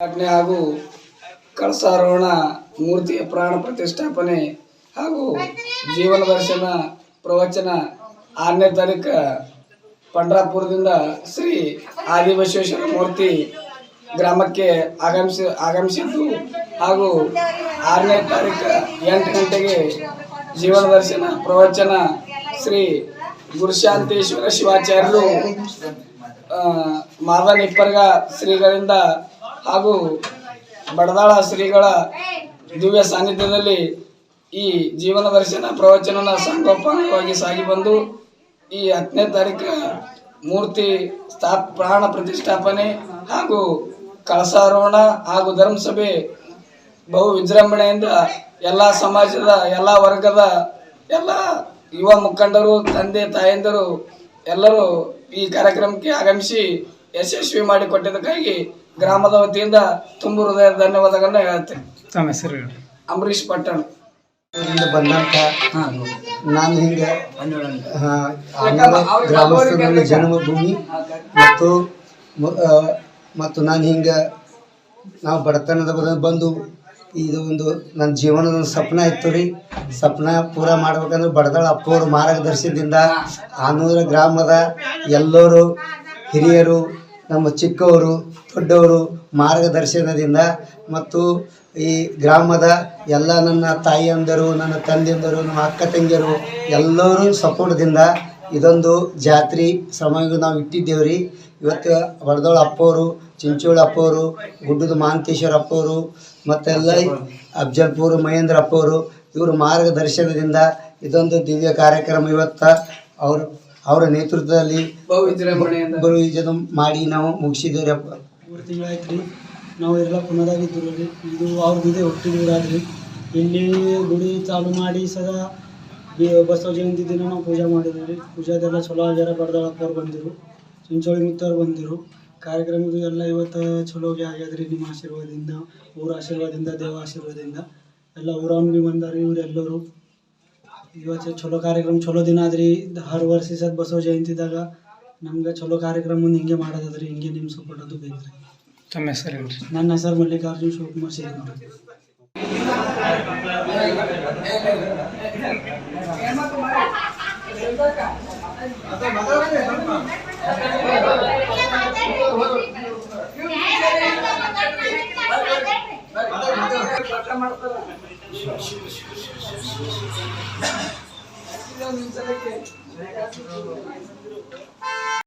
ಆಜ್ಞೆ ಹಾಗೂ ಕಳಸಾರೋಹಣ ಮೂರ್ತಿಯ ಪ್ರಾಣ ಪ್ರತಿಷ್ಠಾಪನೆ ಹಾಗೂ ಜೀವನ ದರ್ಶನ ಪ್ರವಚನ ಆರನೇ ತಾರೀಕು ಪಂಡ್ರಾಪುರದಿಂದ ಶ್ರೀ ಆದಿಬಸವೇಶ್ವರ ಮೂರ್ತಿ ಗ್ರಾಮಕ್ಕೆ ಆಗಮಿಸಿ ಆಗಮಿಸಿದ್ದು ಹಾಗೂ ಆರನೇ ತಾರೀಕು ಎಂಟು ಗಂಟೆಗೆ ಜೀವನ ದರ್ಶನ ಪ್ರವಚನ ಶ್ರೀ ಗುರುಶಾಂತೇಶ್ವರ ಶಿವಾಚಾರ್ಯರು ಆ, ಮಾದ ನಿಪ್ಪರ್ಗ ಶ್ರೀಗಳಿಂದ ಹಾಗೂ ಬಡದಾಳ ಶ್ರೀಗಳ ದಿವ್ಯ ಸಾನ್ನಿಧ್ಯದಲ್ಲಿ ಈ ಜೀವನ ದರ್ಶನ ಪ್ರವಚನನ ಸಂಗೋಪಾಂಗವಾಗಿ ಸಾಗಿ ಬಂದು ಈ ಹತ್ತನೇ ತಾರೀಕು ಮೂರ್ತಿ ಸ್ಥಾ ಪ್ರಾಣ ಪ್ರತಿಷ್ಠಾಪನೆ ಹಾಗೂ ಕಳಸಾರೋಹಣ ಹಾಗೂ ಧರ್ಮಸಭೆ ಬಹು ವಿಜೃಂಭಣೆಯಿಂದ ಎಲ್ಲ ಸಮಾಜದ, ಎಲ್ಲ ವರ್ಗದ, ಎಲ್ಲ ಯುವ ಮುಖಂಡರು, ತಂದೆ, ತಾಯಂದಿರು ಎಲ್ಲರೂ ಈ ಕಾರ್ಯಕ್ರಮಕ್ಕೆ ಆಗಮಿಸಿ ಯಶಸ್ವಿ ಮಾಡಿಕೊಟ್ಟಿದ್ದಕ್ಕಾಗಿ ಗ್ರಾಮದ ವತಿಯಿಂದ ತುಂಬ ಹೃದಯ ಧನ್ಯವಾದಗಳನ್ನ ಹೇಳ್ತೇನೆ ತಮ್ಮ ಹೆಸರು ಹೇಳಿ. ಅಂಬರೀಷ್ ಪಟ್ಟಣ. ಬಂದಂತ ನಾನು ಹಿಂಗೆ ಗ್ರಾಮಸ್ಥರಲ್ಲಿ ಜನ್ಮಭೂಮಿ ಮತ್ತು ಮತ್ತು ನಾನು ಹಿಂಗೆ ನಾವು ಬಡತನದ ಬದ- ಬಂದು ಇದು ಒಂದು ನನ್ನ ಜೀವನದ ಒಂದು ಸ್ವಪ್ನ ಇತ್ತು ರೀ. ಸ್ವಪ್ನ ಪೂರ ಮಾಡ್ಬೇಕಂದ್ರೆ ಬಡದಾಳ ಅಪ್ಪವ್ರ ಮಾರ್ಗದರ್ಶನದಿಂದ ಆನೂರ ಗ್ರಾಮದ ಎಲ್ಲರೂ ಹಿರಿಯರು ನಮ್ಮ ಚಿಕ್ಕವರು, ದೊಡ್ಡವರು ಮಾರ್ಗದರ್ಶನದಿಂದ ಮತ್ತು ಈ ಗ್ರಾಮದ ಎಲ್ಲ ನನ್ನ ತಾಯಿಯಂದರು, ನನ್ನ ತಂದೆಯಂದರು, ನಮ್ಮ ಅಕ್ಕ ತಂಗಿಯರು ಎಲ್ಲರೂ ಸಪೋರ್ಟ್ದಿಂದ ಇದೊಂದು ಜಾತ್ರೆ ಸಮಯ ನಾವು ಇಟ್ಟಿದ್ದೇವೆ ರೀ ಇವತ್ತು ಬಡದೋಳ ಅಪ್ಪವರು ಚಿಂಚೋಳ ಅಪ್ಪವರು ಗುಡ್ಡದ ಮಾಂತೇಶ್ವರ ಅಪ್ಪವರು ಮತ್ತೆಲ್ಲ ಅಫ್ಜಲ್ಪುರ್ ಮಹೇಂದ್ರ ಅಪ್ಪವರು ಇವರು ಮಾರ್ಗದರ್ಶನದಿಂದ ಇದೊಂದು ದಿವ್ಯ ಕಾರ್ಯಕ್ರಮ ಇವತ್ತು. ಅವರು ಅವರ ನೇತೃತ್ವದಲ್ಲಿ ಮಾಡಿ ನಾವು ಮುಗಿಸಿದ್ದೇವೆ. ಅಪ್ಪ ಮೂರು ತಿಂಗಳಾಯ್ತು ರೀ. ನಾವು ಎಲ್ಲ ಪುನರಾಗಿದ್ದರು ರೀ. ಇದು ಅವ್ರದ್ದಿದೆ ಊರಾದ್ರಿ ಇಲ್ಲಿ ಗುಡಿ ಚಾಲು ಮಾಡಿ ಸದಾ ಈ ಬಸವ ಜಯಂತಿ ದಿನ ನಾವು ಪೂಜೆ ಮಾಡಿದ್ವಿ ರೀ. ಪೂಜಾದೆಲ್ಲ ಚಲೋ ಆಗ್ಯಾರ ಬರ್ದಾಳಪ್ಪವ್ರು ಬಂದಿರು. ಚಿಂಚೋಳಿ ಮುತ್ತವ್ರು ಬಂದಿರು. ಕಾರ್ಯಕ್ರಮದ ಎಲ್ಲ ಇವತ್ತು ಚಲೋಗೆ ಆಗ್ಯಾದ್ರಿ ನಿಮ್ಮ ಆಶೀರ್ವಾದದಿಂದ ಊರ ಆಶೀರ್ವಾದದಿಂದ ದೇವ ಆಶೀರ್ವಾದದಿಂದ ಎಲ್ಲ ಊರವ್ನು ಭೀ ಬಂದಾರಿ ಇವರೆಲ್ಲರೂ. ಇವತ್ತು ಚಲೋ ಕಾರ್ಯಕ್ರಮ ಚಲೋ ದಿನ ಆದ್ರಿ. ಹರ್ ವರ್ಷ ಸದ್ ಬಸವ ಜಯಂತಿದಾಗ ನಮ್ಗೆ ಚಲೋ ಕಾರ್ಯಕ್ರಮ ಮುಂದೆ ಹಿಂಗೆ ಮಾಡೋದದ್ರಿ. ಹಿಂಗೆ ನಿಮ್ಮ ಸಪೋರ್ಟ್ ಅದು ಬೇಕ್ರಿ. ತಮ್ಮ ಹೆಸರು ಹೇಳ್ರಿ ನನ್ನ ಹೆಸರು ಮಲ್ಲಿಕಾರ್ಜುನ್ ಶಿವಕುಮಾರ್ ಸಿರಿಮಠ ಇದೊಂದು 还是让你们这个，这个干的。